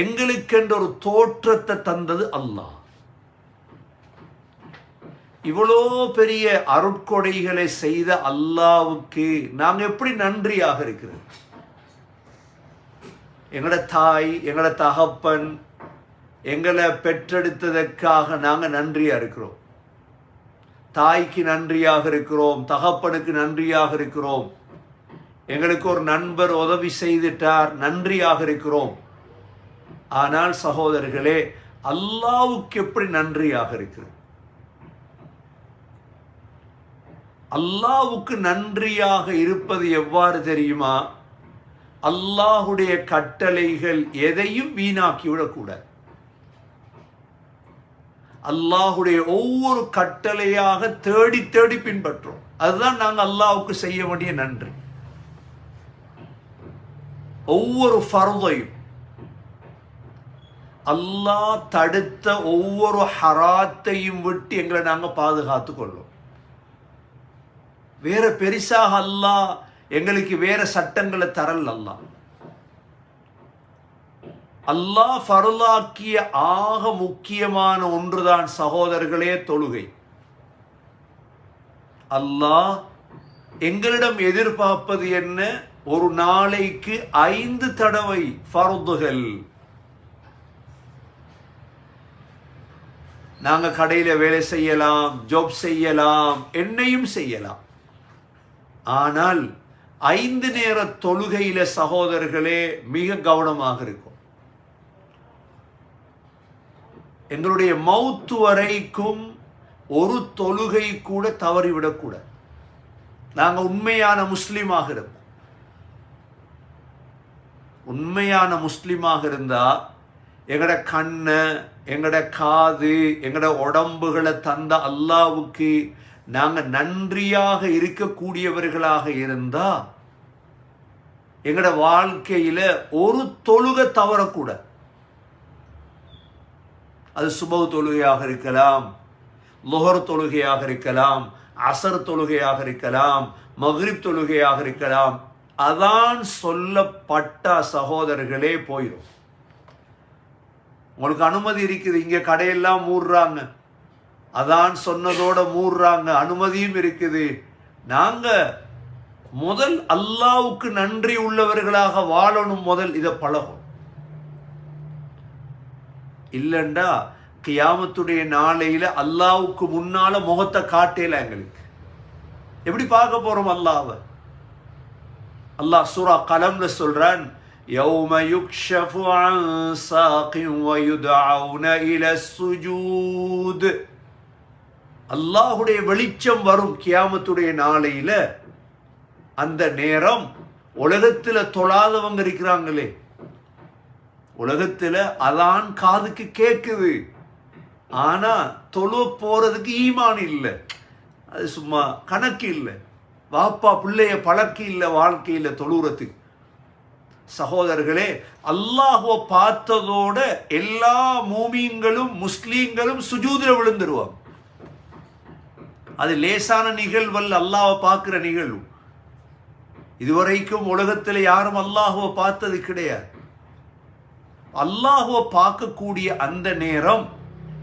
எங்களுக்கென்ற ஒரு தோற்றத்தை தந்தது அல்லாஹ். இவ்வளோ பெரிய அருட்கொடைகளை செய்த அல்லாவுக்கு நாங்கள் எப்படி நன்றியாக இருக்கிறோம்? எங்களோட தாய் எங்களோட தகப்பன் எங்களை பெற்றெடுத்ததற்காக நாங்கள் நன்றியாக இருக்கிறோம். தாய்க்கு நன்றியாக இருக்கிறோம் தகப்பனுக்கு நன்றியாக இருக்கிறோம். எங்களுக்கு ஒரு நண்பர் உதவி செய்துட்டார் நன்றியாக இருக்கிறோம். ஆனால் சகோதரர்களே அல்லாவுக்கு எப்படி நன்றியாக இருக்கிறது அல்லாவுக்கு நன்றியாக இருப்பது எவ்வாறு தெரியுமா? அல்லாஹுடைய கட்டளைகள் எதையும் வீணாக்கிவிடக்கூடாது. அல்லாஹுடைய ஒவ்வொரு கட்டளையாக தேடி தேடி பின்பற்றோம். அதுதான் நாங்கள் அல்லாவுக்கு செய்ய வேண்டிய நன்றி. ஒவ்வொரு ஃபர்வையும் அல்லாஹ் தடுத்த ஒவ்வொரு ஹராத்தையும் விட்டு எங்களை நாங்கள் பாதுகாத்து கொள்ளும் வேற பெரிசாக அல்லாஹ் எங்களுக்கு வேற சட்டங்களை தரல் அல்லாஹ். அல்லாஹ் ஃபருளாக்கிய ஆக முக்கியமான ஒன்றுதான் சகோதரர்களே தொழுகை. அல்லாஹ் எங்களிடம் எதிர்பார்ப்பது என்ன? ஒரு நாளைக்கு ஐந்து தடவை ஃபருதுகள். நாங்க கடையில வேலை செய்யலாம் ஜாப் செய்யலாம் என்னையும் செய்யலாம். ஆனால் ஐந்து நேர தொழுகையில சகோதரர்களே மிக கவனமாக இருக்கும். எங்களுடைய மௌத்து வரைக்கும் ஒரு தொழுகை கூட தவறிவிடக்கூடாது நாங்கள் உண்மையான முஸ்லீமாக இருப்போம். உண்மையான முஸ்லீமாக இருந்தால் எங்களோட கண்ணை எங்களோட காது எங்களோட உடம்புகளை தந்த அல்லாவுக்கு நாங்கள் நன்றியாக இருக்கக்கூடியவர்களாக இருந்தா எங்களோட வாழ்க்கையில ஒரு தொழுகை தவறக்கூட அது சுப தொழுகையாக இருக்கலாம் லொஹர் தொழுகையாக இருக்கலாம் அசர் தொழுகையாக இருக்கலாம் மஹ்ரிப் தொழுகையாக இருக்கலாம். அதான் சொல்லப்பட்ட சகோதரர்களே போயிடும் உங்களுக்கு அனுமதி இருக்குது. இங்கே கடையெல்லாம் மூடுறாங்க. அதான் சொன்னதோட மூடுறாங்க. அனுமதியும் இருக்குது. நாங்கள் முதல் அல்லாவுக்கு நன்றி உள்ளவர்களாக வாழணும் முதல் இதை பழகும் இல்லைண்டா கியாமத்துடைய நாளையில் அல்லாவுக்கு முன்னால முகத்தை காட்டல எங்களுக்கு. எப்படி பார்க்க போறோம் அல்லாவை? அல்லாஹ் சூரா கலம்ல சொல்றான் يوم يكشف عن ساق ويدعون إلى السجود அல்லாஹுடைய வெளிச்சம் வரும் கியாமத்துடைய நாளையில அந்த நேரம் உலகத்துல தொழாதவங்க இருக்கிறாங்களே உலகத்துல அதான் காதுக்கு கேக்குது ஆனா தொழு போறதுக்கு ஈமான் இல்லை அது சும்மா கணக்கு இல்லை வாப்பா பிள்ளைய பழக்கி இல்லை வாழ்க்கையில் தொழுறதுக்கு சகோதரர்களே அல்லாஹுவை பார்த்ததோட எல்லா மூமியங்களும் முஸ்லீம்களும் சுஜூதில் விழுந்துருவாங்க. அது லேசான நிகழ்வல்ல அல்லாவை பார்க்குற நிகழ்வு. இதுவரைக்கும் உலகத்தில் யாரும் அல்லாஹுவை பார்த்தது கிடையாது. அல்லாஹுவை பார்க்கக்கூடிய அந்த நேரம்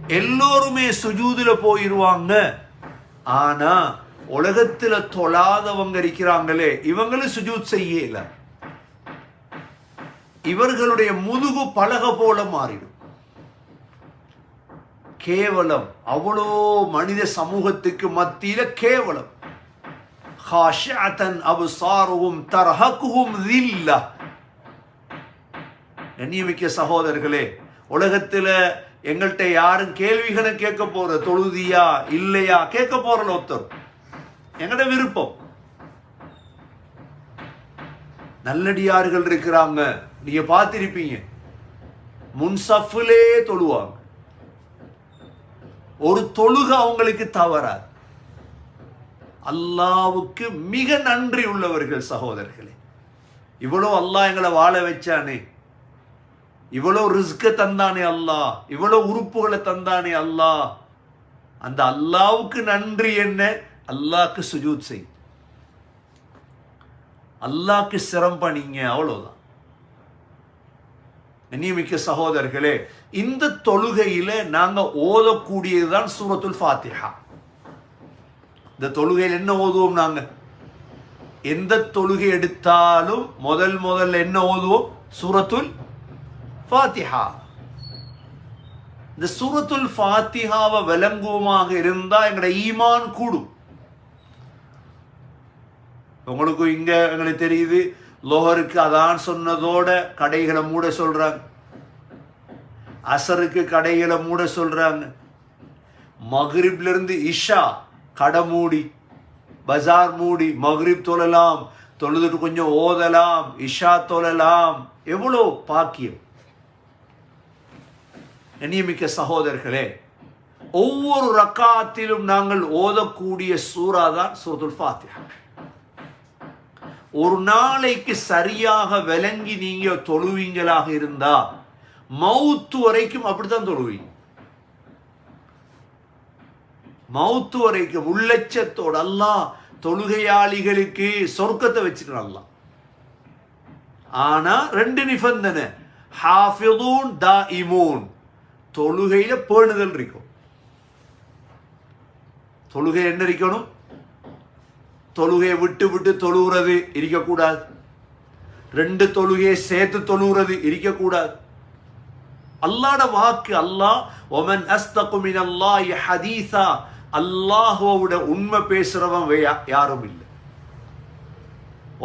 எல்லோருமே சுஜூதில் போயிருவாங்க. ஆனா உலகத்துல தொழாதவங்க இருக்கிறாங்களே இவங்களும் சுஜூத் செய்யலை. இவர்களுடைய முதுகு பலக போல மாறிடும். கேவலம். அவ்வளோ மனித சமூகத்துக்கு மத்தியில கேவலம். ஹாஷஅத்தன் கண்ணியமிக்க சகோதரர்களே உலகத்தில் எங்கள்கிட்ட யாரும் கேள்விகளை கேட்க போற தொழுதியா இல்லையா கேட்க போறல ஒருத்தர் எங்கட விருப்பம்? நல்லடியார்கள் இருக்கிறாங்க. நீங்க பார்த்திருப்பீங்க. முன்சஃபிலே தொழுவாங்க. ஒரு தொழுக அவங்களுக்கு தவறாது. அல்லாவுக்கு மிக நன்றி உள்ளவர்கள் சகோதரர்களே. இவ்வளோ அல்லாஹ் எங்களை வாழ வச்சானே. இவ்வளோ ரிஸ்க தந்தானே அல்லாஹ். இவ்வளோ உறுப்புகளை தந்தானே அல்லாஹ். அந்த அல்லாவுக்கு நன்றி என்ன? அல்லாக்கு சுஜூத் செய் அல்லாக்கு சிரம் பண்ணிங்க அவ்வளவுதான். நியமிக்க சகோதரர்களே இந்த தொழுகையில நாங்க ஓதக்கூடியதுதான் சூரத்துல் ஃபாத்திஹா. இந்த தொழுகையில் என்ன ஓதுவோம் நாங்க? எந்த தொழுகை எடுத்தாலும் முதல் முதல்ல என்ன ஓதுவோம்? சூரத்துல் ஃபாத்திஹா. இந்த சூரத்துல் ஃபாத்திஹாவை விளங்குவோமாக இருந்தா எங்களோட ஈமான் கூடும். உங்களுக்கும் இங்க எங்களுக்கு தெரியுது லோகருக்கு அதான் சொன்னதோட கடைகளை மூட சொல்றாங்க. அசருக்கு கடைகளை மூட சொல்றாங்க. மஹ்ரிப்ல இருந்து இஷா கடை மூடி பஜார் மூடி மஹ்ரிப் தொழலாம் தொழுதுட்டு கொஞ்சம் ஓதலாம் இஷா தொழலாம். எவ்வளோ பாக்கியம். நியமிக்க சகோதரர்களே ஒவ்வொரு ரக்காத்திலும் நாங்கள் ஓதக்கூடிய சூறா தான் சூரத்துல் ஃபாத்தியா ஒரு நாளைக்கு சரியாக விளங்கி நீங்க தொழுவீங்களாக இருந்தா மவுத்து வரைக்கும் அப்படித்தான் தொழுவீங்க. மவுத்து வரைக்கும் உள்ளச்சத்தோடு அல்லாஹ் தொழுகையாளிகளுக்கு சொர்க்கத்தை வச்சுக்கிறான் அல்லாஹ். ஆனா ரெண்டு நிபந்தனை ஹாஃபிதூன் தா இமூன் தொழுகையில பேணுதல் இருக்கும் தொழுகை என்ன இருக்கணும்? தொழுகையை விட்டு விட்டு தொழுகிறது இருக்கக்கூடாது. ரெண்டு தொழுகையை சேர்த்து தொழுகிறது இருக்கக்கூடாது. அல்லாட வாக்கு அல்லாஹ் ஒமன் அஸ்தகுமின் அல்லாஹ் ஹதீஸா. அல்லாஹோட உண்மை பேசுறவன் யாரும் இல்லை.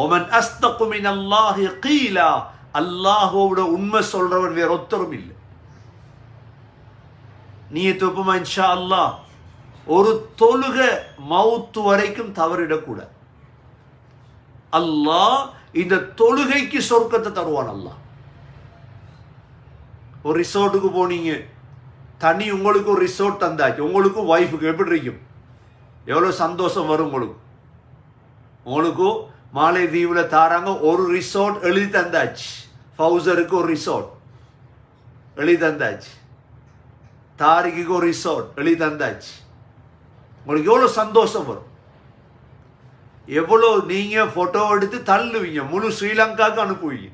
ஒமன் அஸ்தகுமின் அல்லாஹ் கீலா. அல்லாஹோட உண்மை சொல்றவன் வேற ஒத்தரும் இல்லை. நீ துப்புமா இன்ஷா அல்லாஹ்? ஒரு தொழுக மவுத்து வரைக்கும் தவறிடக்கூடாது. அல்லாஹ் இந்த தொழுகைக்கு சொர்க்கத்தை தருவான் அல்லாஹ். ஒரு ரிசோர்ட்டுக்கு போனீங்க தனி உங்களுக்கு ஒரு ரிசோர்ட் தந்தாச்சு உங்களுக்கும் ஒய்ஃபுக்கு எப்படி இருக்கும்? எவ்வளோ சந்தோஷம் வரும் உங்களுக்கு? உங்களுக்கும் மாலை தீவில் தாராங்க ஒரு ரிசோர்ட் எழுதி தந்தாச்சு. ஃபவுசருக்கு ஒரு ரிசோர்ட் எழுதி தந்தாச்சு. தாரிக்கு ஒரு ரிசோர்ட் எழுதி தந்தாச்சு. உங்களுக்கு எவ்வளோ சந்தோஷம் வரும்? எவ்வளோ நீங்கள் ஃபோட்டோ எடுத்து தள்ளுவீங்க? முழு ஸ்ரீலங்காவுக்கு அனுப்புவீங்க.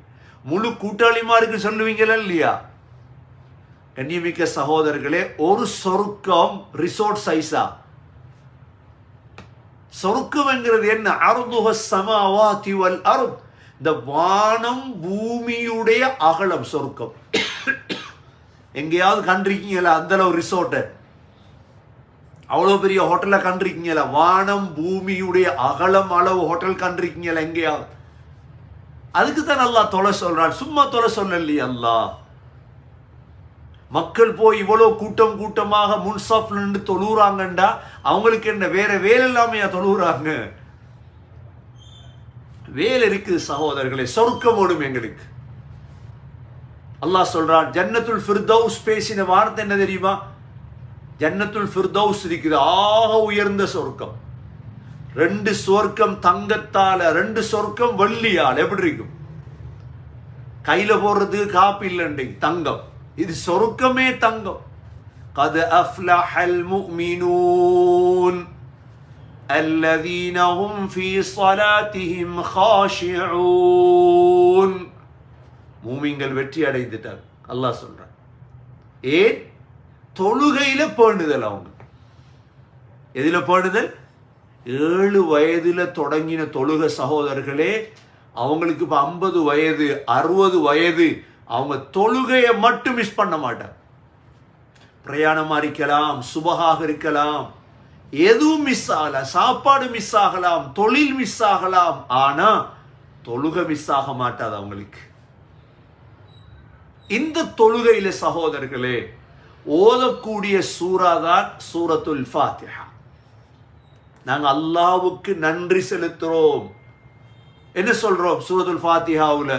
முழு கூட்டாளிமாருக்கு சொல்லுவீங்களா இல்லையா? கண்ணியமிக்க சகோதரர்களே ஒரு சொருக்கம் ரிசோர்ட் சைஸா சொருக்கம்ங்கிறது என்ன? அருந்துக சமாவாதி வல் அருத். இந்த வானம் பூமியுடைய அகலம் சொருக்கம். எங்கேயாவது கண்டிருக்கீங்களா? அந்த அளவு ரிசோர்ட்டை அவ்வளோ பெரிய ஹோட்டலில் கண்டிருக்கீங்கள வானம் பூமியுடைய அகலம் அளவு ஹோட்டல் கண்டிருக்கீங்களா எங்கேயாவது அதுக்கு தான் அல்லாஹ் தொலை சொல்கிறான் சும்மா தொலை சொல்லலையே அல்லாஹ். மக்கள் போய் இவ்வளோ கூட்டம் கூட்டமாக முன்சாஃப்ல நின்று தொழுகிறாங்கண்டா அவங்களுக்கு என்ன வேற வேலை இல்லாமையா தொழுகிறாங்க வேலை இருக்குது சகோதரர்களே சொர்க்கம் ஓடும் எங்களுக்கு. அல்லாஹ் சொல்றான் ஜன்னத்துல் ஃபிர்தௌஸ் பேசின வார்த்தை என்ன தெரியுமா? ஜன்னத்துல் ஃபிர்தௌஸ் இருக்குது ஆக உயர்ந்த சொர்க்கம் ரெண்டு சொர்க்கம் தங்கத்தால ரெண்டு சொர்க்கம் வெள்ளியால் எப்படி இருக்கும் கையில போடுறதுக்கு காப்பு இல்லைண்டை தங்கம் இது சொருக்கமே தங்கம் قد أفلح المؤمنون الذين هم في صلاتهم خاشعون மூமிங்கள் வெற்றி அடைந்துட்டார் அல்லாஹ் சொல்றான் ஏன் தொழுகையில பேணுதல் அவங்க. எதில் பேணுதல் ஏழு வயதுல தொடங்கின தொழுக சகோதரர்களே அவங்களுக்கு இப்போ ஐம்பது வயது அறுபது வயது அவங்க தொழுகையை மட்டும் மிஸ் பண்ண மாட்டாங்க. பிரயாணமாக இருக்கலாம் சுபகாக இருக்கலாம் எதுவும் மிஸ் ஆகலாம் சாப்பாடு மிஸ் ஆகலாம் தொழில் மிஸ் ஆகலாம் ஆனா தொழுகை மிஸ் ஆக மாட்டாது அவங்களுக்கு. இந்த தொழுகையில சகோதரர்களே ஓதக்கூடிய சூறா தான் சூரத்துல் ஃபாத்திஹா. நாங்கள் அல்லாவுக்கு நன்றி செலுத்துறோம். என்ன சொல்றோம் சூரத்துல் ஃபாத்திஹாவுல?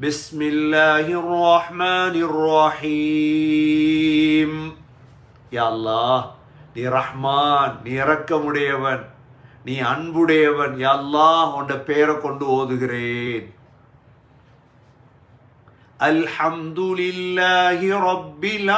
பிஸ்மில்லாஹி ரஹ்மான் ரஹீம் யா அல்லாஹ் நீ ரஹ்மான் நீ இரக்கமுடையவன் நீ அன்புடையவன் யா அல்லாஹ் உன்ட பேரை கொண்டு ஓதுகிறேன். அல்ஹம்துலில்லாஹி ரப்பில்